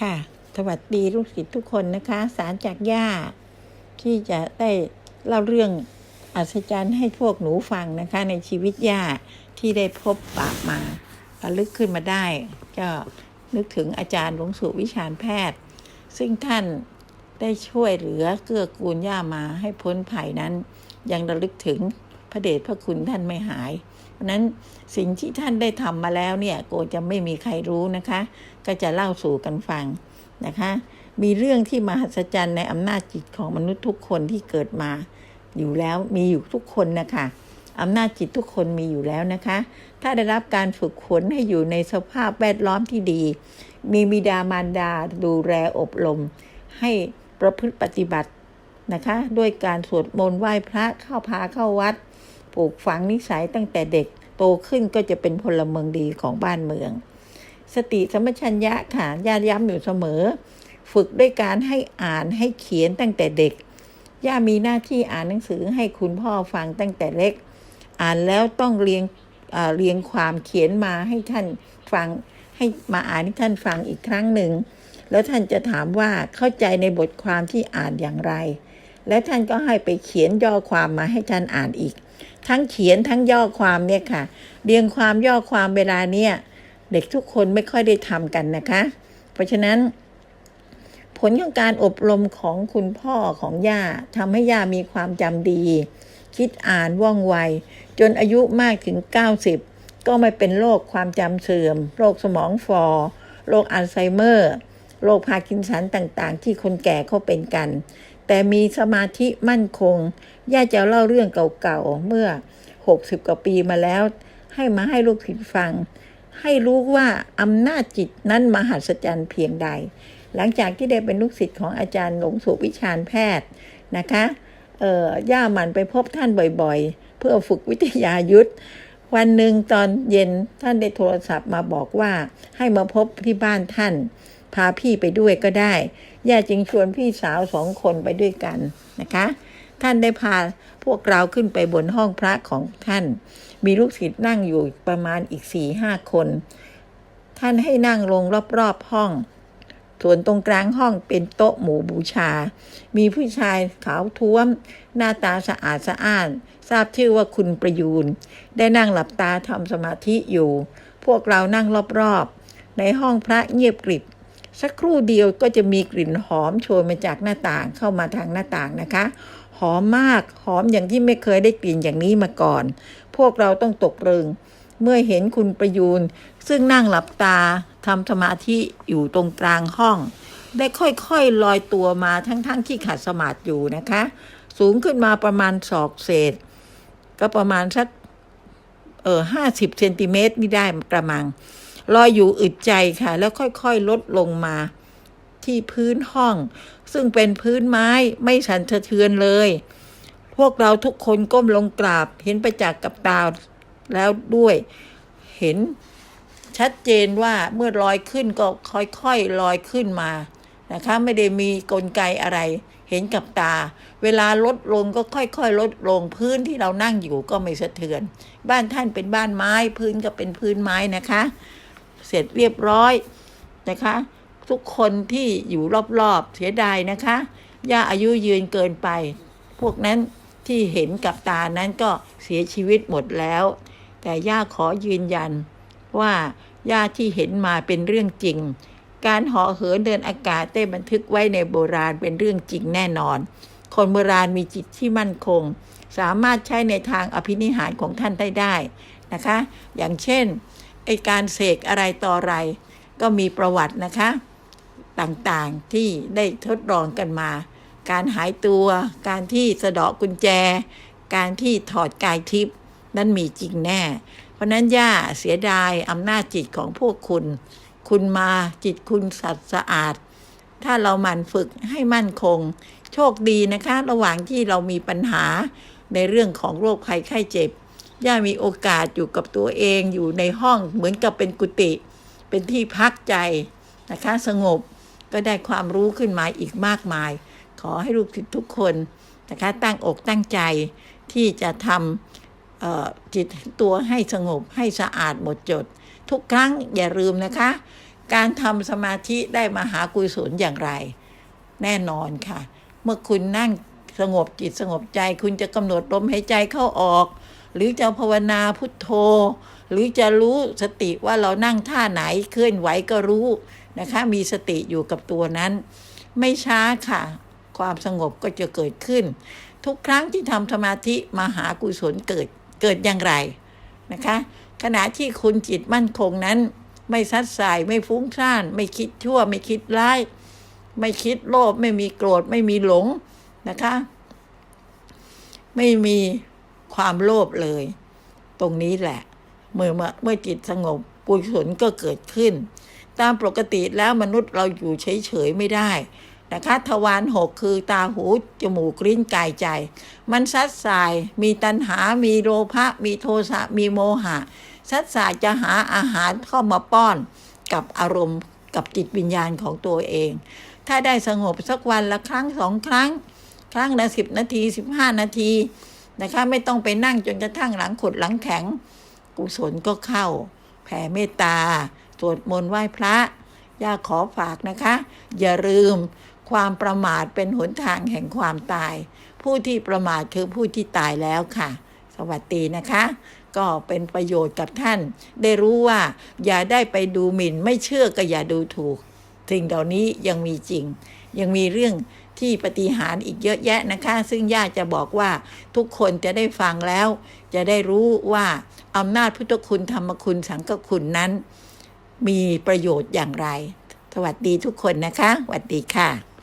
ค่ะ สวัสดีลูกศิษย์ทุกคนนะคะ สารจากย่า ที่จะได้เล่าเรื่องอัศจรรย์ให้พวกหนูฟังนะคะ ในชีวิตย่าที่ได้พบปะมาระลึกขึ้นมาได้ ก็นึกถึงอาจารย์หลวงสุวิชาญแพทย์ ซึ่งท่านได้ช่วยเหลือเกื้อกูลย่ามาให้พ้นภัยนั้น ยังระลึกถึงพระเดชพระคุณท่านไม่หาย เพราะฉะนั้นสิ่งที่ท่านได้ทำมาแล้วเนี่ยโกจะไม่มีใครรู้นะคะ ก็จะเล่าสู่กันฟังนะคะ มีเรื่องที่มหัศจรรย์ในอำนาจจิตของมนุษย์ทุกคนที่เกิดมา อยู่แล้วมีอยู่ทุกคนนะคะอำนาจจิตทุกคนมีอยู่แล้วนะคะ ถ้าได้รับการฝึกฝนให้อยู่ในสภาพแวดล้อมที่ดี มีบิดามารดาดูแลอบรม ให้ประพฤติปฏิบัตินะคะ ด้วยการสวดมนต์ไหว้พระเข้าพาเข้าวัด ปลูกฝังนิสัยตั้งแต่เด็กโตขึ้นก็จะเป็นพลเมืองดีของบ้านเมือง สติสมปชัญญะค่ะย่าย้ำอยู่เสมอ ฝึกด้วยการให้อ่านให้เขียนตั้งแต่เด็ก ย่ามีหน้าที่อ่านหนังสือให้คุณพ่อฟังตั้งแต่เล็ก อ่านแล้วต้องเรียงเรียงความเขียนมาให้ท่านฟังให้มาอ่านให้ท่านฟังอีกครั้งหนึ่ง แล้วท่านจะถามว่าเข้าใจในบทความที่อ่านอย่างไร และท่านก็ให้ไปเขียนย่อความมาให้ท่านอ่านอีก ทั้งเขียนทั้งย่อความเนี่ยค่ะ เรียงความย่อความเวลาเนี่ยเด็กทุกคนไม่ค่อยได้ทำกันนะคะ เพราะฉะนั้น ผลของการอบรมของคุณพ่อของย่าทำให้ย่ามีความจำดี คิดอ่านว่องไว จนอายุมากถึง 90 ก็ไม่เป็นโรคความจำเสื่อม โรคสมองฟอโรคอัลไซเมอร์ โรคพาร์กินสันต่างๆ ที่คนแก่เขาเป็นกัน แต่มีสมาธิมั่นคง ย่าจะเล่าเรื่องเก่าๆ เมื่อ 60 กว่าปีมาแล้ว ให้มาให้ลูกศิษย์ฟัง ให้รู้ว่าอำนาจจิตนั้นมหัศจรรย์เพียงใด หลังจากที่ได้เป็นลูกศิษย์ของอาจารย์หลวงสุวิชาญแพทย์นะคะเอ่อย่าหมันไปพบท่านบ่อยๆ เพื่อฝึกวิทยายุทธวันหนึ่งตอนเย็นท่านได้โทรศัพท์มาบอกว่าให้มาพบที่บ้านท่าน พาพี่ไปด้วยก็ได้ ย่าจึงชวนพี่สาวสองคนไปด้วยกันนะคะ ท่านได้พาพวกเราขึ้นไปบนห้องพระของท่าน มีลูกศิษย์นั่งอยู่ประมาณอีกสี่ห้าคน ท่านให้นั่งลงรอบๆห้อง ส่วนตรงกลางห้องเป็นโต๊ะหมู่บูชา มีผู้ชายขาวท้วม หน้าตาสะอาดสะอ้าน ทราบชื่อว่าคุณประยูน ได้นั่งหลับตาทำสมาธิอยู่ พวกเรานั่งรอบๆ ในห้องพระเงียบกริบ สักครู่เดียวก็จะมีกลิ่นหอมโชยมาจากหน้าต่างเข้ามาทางหน้าต่างนะคะ หอมมากหอมอย่างที่ไม่เคยได้กลิ่นอย่างนี้มาก่อน พวกเราต้องตกเรึงเมื่อเห็นคุณประยูนซึ่งนั่งหลับตาทำสมาธิอยู่ตรงกลางห้อง ได้ค่อยๆลอยตัวมาทั้งๆทที่ขัดสมาธิอยู่นะคะ สูงขึ้นมาประมาณศอกเศษ ก็ประมาณสักเออห้าสิบเซนติเมตรนี่ได้กระมัง ลอยอยู่อึดใจค่ะ แล้วค่อยๆลดลงมาที่พื้นห้อง ซึ่งเป็นพื้นไม้ไม่สั่นสะเทือนเลย พวกเราทุกคนก้มลงกราบ เห็นประจักษ์กับตาแล้วด้วย เห็นชัดเจนว่าเมื่อลอยขึ้นก็ค่อยๆลอยขึ้นมานะคะไม่ได้มีกลไกอะไร เห็นกับตา เวลาลดลงก็ค่อยๆ ลดลงพื้นที่เรานั่งอยู่ก็ไม่สะเทือน บ้านท่านเป็นบ้านไม้พื้นก็เป็นพื้นไม้นะคะ เสร็จเรียบร้อยนะคะ ทุกคนที่อยู่รอบๆเสียดายนะคะ ย่าอายุยืนเกินไป พวกนั้นที่เห็นกับตานั้นก็เสียชีวิตหมดแล้ว แต่ย่าขอยืนยัน ว่าย่าที่เห็นมาเป็นเรื่องจริง การหาะเหินเดินอากาศได้บันทึกไว้ในโบราณเป็นเรื่องจริงแน่นอน คนโบราณมีจิตที่มั่นคง สามารถใช้ในทางอภินิหารของท่านได้ได้นะคะ อย่างเช่น ไอการเสกอะไรต่ออะไร ก็มีประวัตินะคะ ต่างๆที่ได้ทดลองกันมา การหายตัว การที่สะเดาะกุญแจ การที่ถอดกายทิพย์นั่นมีจริงแน่ เพราะนั้นย่าเสียดายอำนาจจิตของพวกคุณ คุณมาจิตคุณสัตย์สะอาด ถ้าเราหมั่นฝึกให้มั่นคง โชคดีนะคะ ระหว่างที่เรามีปัญหาในเรื่องของโรคภัยไข้เจ็บ ย่ามีโอกาสอยู่กับตัวเองอยู่ในห้องเหมือนกับเป็นกุฏิเป็นที่พักใจนะคะสงบก็ได้ความรู้ขึ้นมาอีกมากมาย ขอให้ลูกศิษย์ทุกคนนะคะตั้งอกตั้งใจที่จะทำจิตตัวให้สงบให้สะอาดหมดจด ทุกครั้งอย่าลืมนะคะ การทำสมาธิได้มหากุศลอย่างไร แน่นอนค่ะ เมื่อคุณนั่งสงบจิตสงบใจ คุณจะกำหนดลมหายใจเข้าออก หรือจะภาวนาพุทโธ หรือจะรู้สติว่าเรานั่งท่าไหนเคลื่อนไหวก็รู้นะคะ มีสติอยู่กับตัวนั้น ไม่ช้าค่ะ ความสงบก็จะเกิดขึ้น ทุกครั้งที่ทำสมาธิมหากุศลเกิดเกิดอย่างไรนะคะ ขณะที่คุณจิตมั่นคงนั้น ไม่ซัดสายไม่ฟุ้งซ่าน ไม่คิดชั่ว ไม่คิดร้าย ไม่คิดโลภไม่มีโกรธไม่มีหลงนะคะ ไม่มี ความโลภเลย ตรงนี้แหละ เมื่อเมื่อเมื่อจิตสงบกุศลก็เกิดขึ้น ตามปกติแล้วมนุษย์เราอยู่เฉยๆไม่ได้นะคะทวารหกคือตาหูจมูกลิ้นกายใจ มันซัดสายมีตัณหา มีโลภะมีโทสะมีโมหะซัดสายจะหาอาหารเข้ามาป้อนกับอารมณ์กับจิตวิญญาณของตัวเอง ถ้าได้สงบสักวันละครั้งสองครั้ง ครั้งละสิบนาทีสิบห้านาที นะคะ ไม่ต้องไปนั่งจนกระทั่งหลังขดหลังแข็ง กุศลก็เข้า แผ่เมตตาสวดมนต์ไหว้พระย่าขอฝากนะคะ อย่าลืมความประมาทเป็นหนทางแห่งความตาย ผู้ที่ประมาทคือผู้ที่ตายแล้วค่ะ สวัสดีนะคะ ก็เป็นประโยชน์กับท่าน ได้รู้ว่า อย่าได้ไปดูหมิ่น ไม่เชื่อก็อย่าดูถูกสิ่งเหล่านี้ยังมีจริง ยังมีเรื่อง ที่ปฏิหารอีกเยอะแยะนะคะ ซึ่งย่าจะบอกว่าทุกคนจะได้ฟังแล้ว จะได้รู้ว่าอำนาจพุทธคุณธรรมคุณสังฆคุณนั้น มีประโยชน์อย่างไร สวัสดีทุกคนนะคะสวัสดีค่ะ